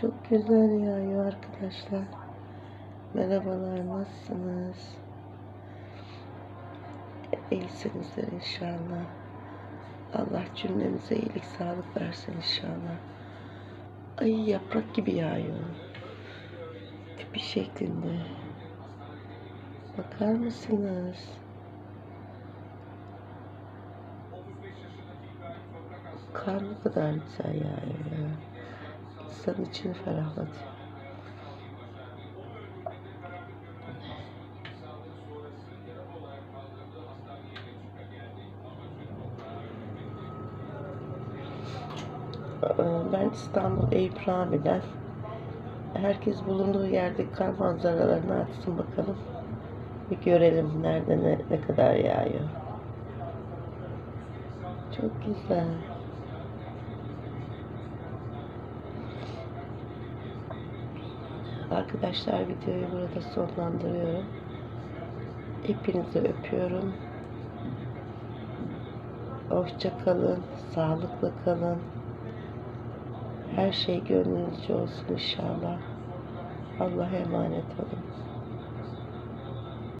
Çok güzel yağıyor arkadaşlar. Merhabalar, nasılsınız? İyisinizdir inşallah. Allah cümlemize iyilik, sağlık versin inşallah. Ay yaprak gibi yağıyor. Tipi şeklinde. Bakar mısınız? Kar ne kadar güzel yağıyor ya. İnsanın içini ferahlatıyor. Ee, Ben İstanbul Eyüp Rami'den. Herkes bulunduğu yerde kar manzaralarını açsın bakalım. Bir görelim nerede ne, ne kadar yağıyor. Çok güzel. Arkadaşlar videoyu burada sonlandırıyorum. Hepinizi öpüyorum. Hoşça kalın, sağlıklı kalın. Her şey gönlünüzce olsun inşallah. Allah'a emanet olun.